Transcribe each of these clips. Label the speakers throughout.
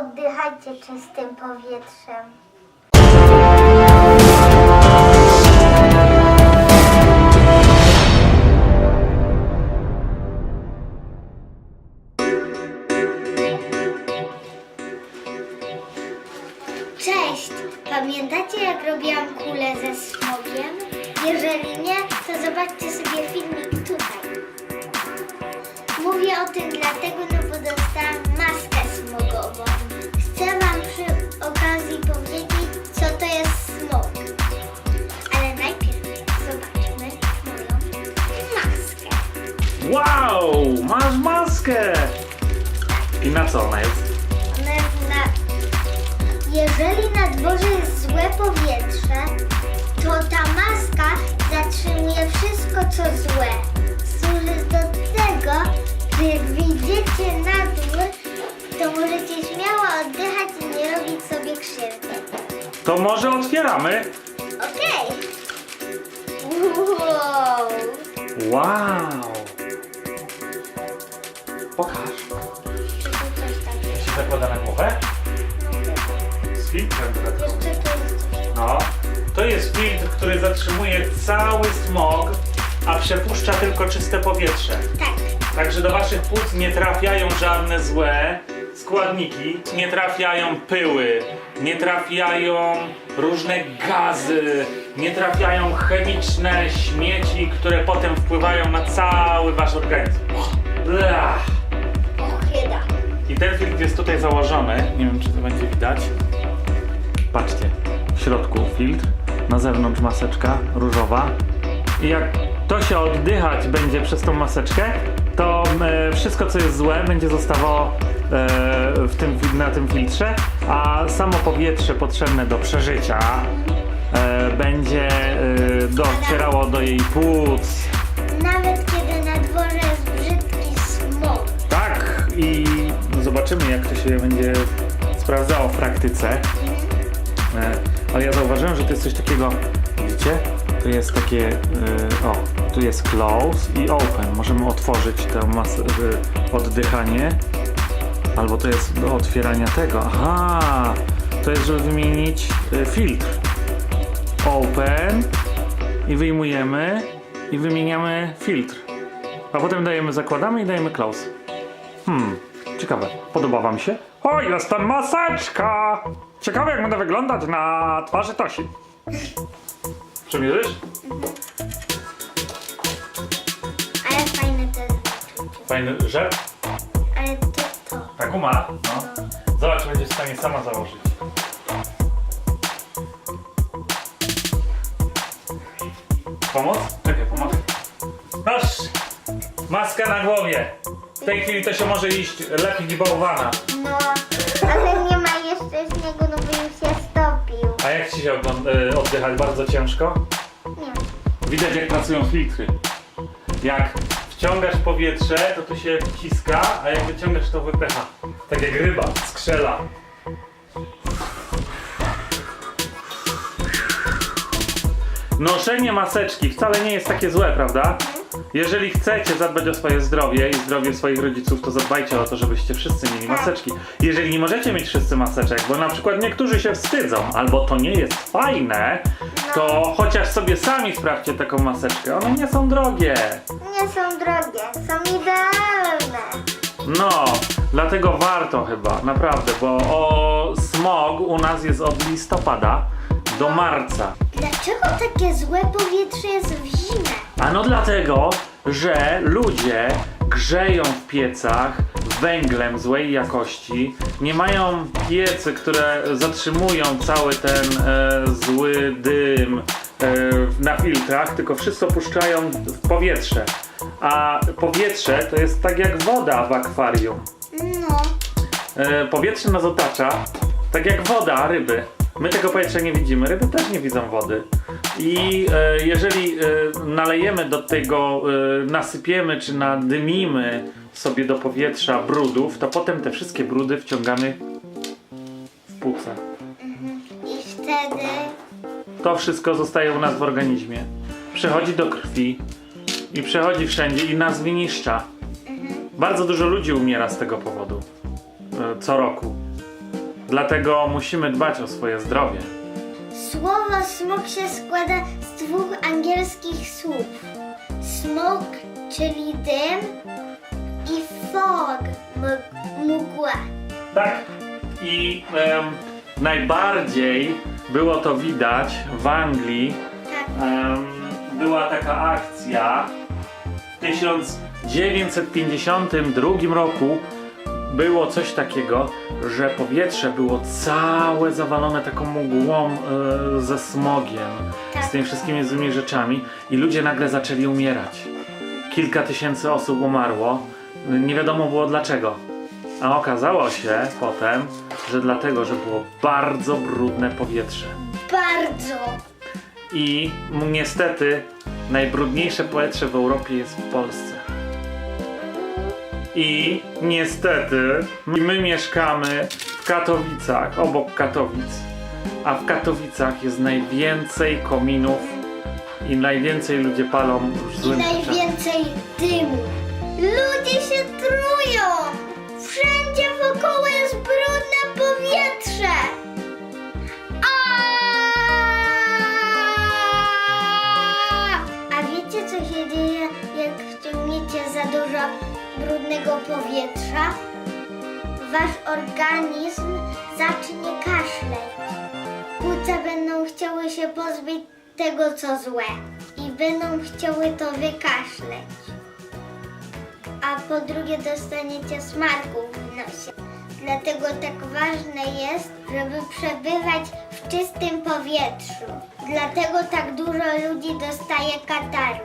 Speaker 1: Oddychajcie czystym powietrzem. Cześć! Pamiętacie jak robiłam kulę ze smogiem? Jeżeli nie, to zobaczcie sobie filmik tutaj. Mówię o tym dlatego, no bo dostałam okazji powiedzieć, co to jest smog. Ale najpierw zobaczmy moją maskę.
Speaker 2: Wow, masz maskę! I na co ona jest?
Speaker 1: Ona jest na... Jeżeli na dworze jest złe powietrze, to ta maska zatrzymuje wszystko, co złe. To
Speaker 2: może otwieramy?
Speaker 1: Okej. Wow.
Speaker 2: Wow! Pokaż.
Speaker 1: Czy tu coś takiego?
Speaker 2: się zakłada na głowę? Z filtrem dodatkowym.
Speaker 1: Jeszcze tu jest coś.
Speaker 2: No. To jest filtr, który zatrzymuje cały smog, a przepuszcza tylko czyste powietrze.
Speaker 1: Tak.
Speaker 2: Także do waszych płuc nie trafiają żadne złe składniki, nie trafiają pyły, nie trafiają różne gazy, nie trafiają chemiczne śmieci, które potem wpływają na cały wasz organizm.
Speaker 1: Ochyda.
Speaker 2: I ten filtr jest tutaj założony. Nie wiem, czy to będzie widać. Patrzcie, w środku filtr, na zewnątrz maseczka różowa. I jak to się oddychać będzie przez tą maseczkę, to e, wszystko, co jest złe, będzie zostawało e, w tym, na tym filtrze, a samo powietrze potrzebne do przeżycia e, będzie docierało do jej płuc.
Speaker 1: Nawet kiedy na dworze jest brzydki smog.
Speaker 2: Tak, i zobaczymy, jak to się będzie sprawdzało w praktyce. E, Ale ja zauważyłem, że to jest coś takiego, widzicie? To jest takie, o, jest close i open. Możemy otworzyć to e, oddychanie. Albo to jest do otwierania tego. Aha, to jest, żeby wymienić e, filtr. Open i wyjmujemy i wymieniamy filtr. A potem dajemy, zakładamy i dajemy close. Hmm, ciekawe. Podoba wam się? O, jest tam maseczka! Ciekawe jak będę wyglądać na twarzy Tosi. Przymierzysz? Fajny żep.
Speaker 1: Ale to to.
Speaker 2: Ta guma, no. Zobacz, będziesz w stanie sama założyć. Pomoc? Czekaj, pomogę. Proszę! Maska na głowie. W tej chwili to się może iść lepiej niż bałwana.
Speaker 1: No, ale nie ma jeszcze śniegu, no bo już się stopił.
Speaker 2: A jak ci się y, oddychać? Bardzo ciężko?
Speaker 1: Nie.
Speaker 2: Widać jak pracują filtry. Jak wciągasz powietrze, to tu się wciska, a jak wyciągasz to wypycha. Tak jak ryba, skrzela. Noszenie maseczki wcale nie jest takie złe, prawda? Jeżeli chcecie zadbać o swoje zdrowie i zdrowie swoich rodziców, to zadbajcie o to, żebyście wszyscy mieli maseczki. Jeżeli nie możecie mieć wszyscy maseczek, bo na przykład niektórzy się wstydzą, albo to nie jest fajne, to chociaż sobie sami sprawdźcie taką maseczkę. One nie są drogie.
Speaker 1: Nie są drogie, są idealne.
Speaker 2: No, dlatego warto chyba, naprawdę, bo o smog u nas jest od listopada do marca.
Speaker 1: Dlaczego takie złe powietrze jest w zimę?
Speaker 2: Ano dlatego, że ludzie grzeją w piecach węglem złej jakości, nie mają piecy, które zatrzymują cały ten e, zły dym e, na filtrach, tylko wszystko puszczają w powietrze. A powietrze to jest tak jak woda w akwarium.
Speaker 1: No,
Speaker 2: E, powietrze nas otacza, tak jak woda, ryby. My tego powietrza nie widzimy, ryby też nie widzą wody. I e, jeżeli nalejemy do tego, nasypiemy czy nadymimy sobie do powietrza brudów, to potem te wszystkie brudy wciągamy w płuca.
Speaker 1: i wtedy
Speaker 2: To wszystko zostaje u nas w organizmie. Przechodzi do krwi i przechodzi wszędzie i nas wyniszcza. Bardzo dużo ludzi umiera z tego powodu. E, Co roku. Dlatego musimy dbać o swoje zdrowie.
Speaker 1: Słowo smog się składa z dwóch angielskich słów. Smog, czyli dym i fog, mgła.
Speaker 2: Tak. I em, najbardziej było to widać w Anglii.
Speaker 1: Tak.
Speaker 2: Em, była taka akcja w 1952 roku. Było coś takiego, że powietrze było całe zawalone taką mgłą e, ze smogiem,
Speaker 1: Tak.
Speaker 2: z tymi wszystkimi złymi rzeczami i ludzie nagle zaczęli umierać. Kilka tysięcy osób umarło. Nie wiadomo było dlaczego. A okazało się potem, że dlatego, że było bardzo brudne powietrze.
Speaker 1: Bardzo.
Speaker 2: I niestety najbrudniejsze powietrze w Europie jest w Polsce. I niestety my mieszkamy w Katowicach, obok Katowic. A w Katowicach jest najwięcej kominów i najwięcej ludzie palą
Speaker 1: I
Speaker 2: złym rzeczami.
Speaker 1: najwięcej dymu. Ludzie się trują. Wszędzie wokoło jest brudne powietrze. A! Wiecie co się dzieje, jak wciągniecie za dużo brudnego powietrza? Wasz organizm zacznie kaszleć. Płuca będą chciały się pozbyć tego, co złe i będą chciały to wykaszleć. A po drugie dostaniecie smarków w nosie. Dlatego tak ważne jest, żeby przebywać w czystym powietrzu. Dlatego tak dużo ludzi dostaje kataru.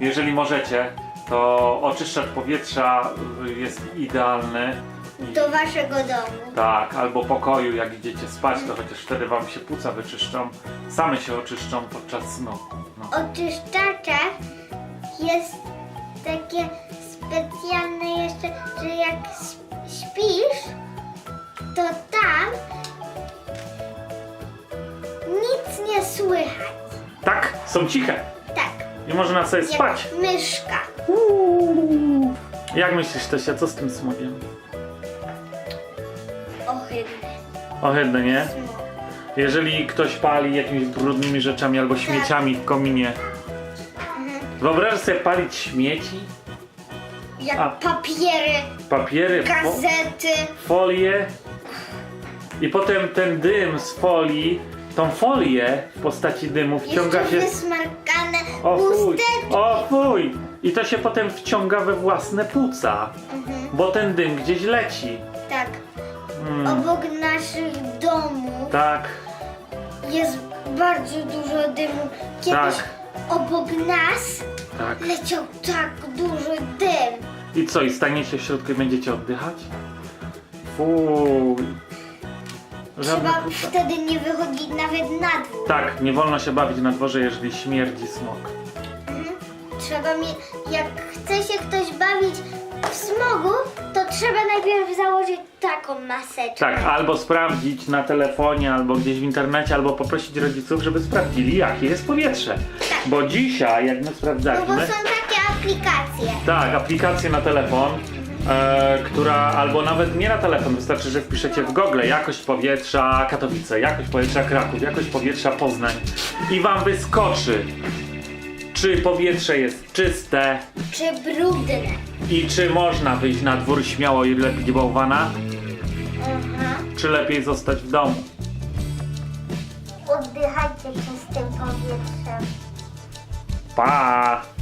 Speaker 2: Jeżeli możecie, to oczyszczacz powietrza jest idealny. I-
Speaker 1: Do waszego domu.
Speaker 2: Tak, albo pokoju, jak idziecie spać, to chociaż wtedy wam się płuca wyczyszczą, same się oczyszczą podczas snu. No.
Speaker 1: Jest takie specjalne jeszcze, że jak śpisz, to tam nic nie słychać.
Speaker 2: Tak, są ciche
Speaker 1: Tak,
Speaker 2: i można sobie spać.
Speaker 1: jak myszka.
Speaker 2: Jak myślisz, Tesia, co z tym smogiem?
Speaker 1: Ohydny
Speaker 2: Ohydne, nie?
Speaker 1: smog.
Speaker 2: Jeżeli ktoś pali jakimiś brudnymi rzeczami albo śmieciami w kominie. Wyobrażasz sobie palić śmieci,
Speaker 1: Jak
Speaker 2: A.
Speaker 1: papiery,
Speaker 2: papiery, fo
Speaker 1: gazety.
Speaker 2: folię i potem ten dym z folii, tą folię w postaci dymu wciąga
Speaker 1: Jeszcze
Speaker 2: się...
Speaker 1: wysmarkane
Speaker 2: O fuj,
Speaker 1: chusteczki.
Speaker 2: o fuj! I to się potem wciąga we własne płuca,
Speaker 1: Mhm,
Speaker 2: bo ten dym gdzieś leci.
Speaker 1: tak.
Speaker 2: Mm,
Speaker 1: Obok naszych domów
Speaker 2: tak,
Speaker 1: jest bardzo dużo dymu. Kiedyś
Speaker 2: Tak.
Speaker 1: Obok nas
Speaker 2: tak.
Speaker 1: leciał tak duży dym.
Speaker 2: I co, i staniecie w środku i będziecie oddychać? Żadne
Speaker 1: Trzeba wtedy nie wychodzić nawet na dwór.
Speaker 2: Tak, nie wolno się bawić na dworze, jeżeli śmierdzi smog.
Speaker 1: Mhm. Trzeba mi, jak chce się ktoś bawić w smogu, to trzeba najpierw założyć taką maseczkę.
Speaker 2: Tak, albo sprawdzić na telefonie, albo gdzieś w internecie, albo poprosić rodziców, żeby sprawdzili, jakie jest powietrze. Bo dzisiaj, jak my
Speaker 1: No bo
Speaker 2: sprawdzaliśmy,
Speaker 1: są takie aplikacje.
Speaker 2: tak, aplikację na telefon, e, która, albo nawet nie na telefon, wystarczy, że wpiszecie w Google jakość powietrza Katowice, jakość powietrza Kraków, jakość powietrza Poznań i wam wyskoczy, czy powietrze jest czyste
Speaker 1: Czy brudne.
Speaker 2: i czy można wyjść na dwór śmiało i lepić bałwana,
Speaker 1: Aha.
Speaker 2: czy lepiej zostać w domu.
Speaker 1: Oddychajcie czystym powietrzem.
Speaker 2: Bye.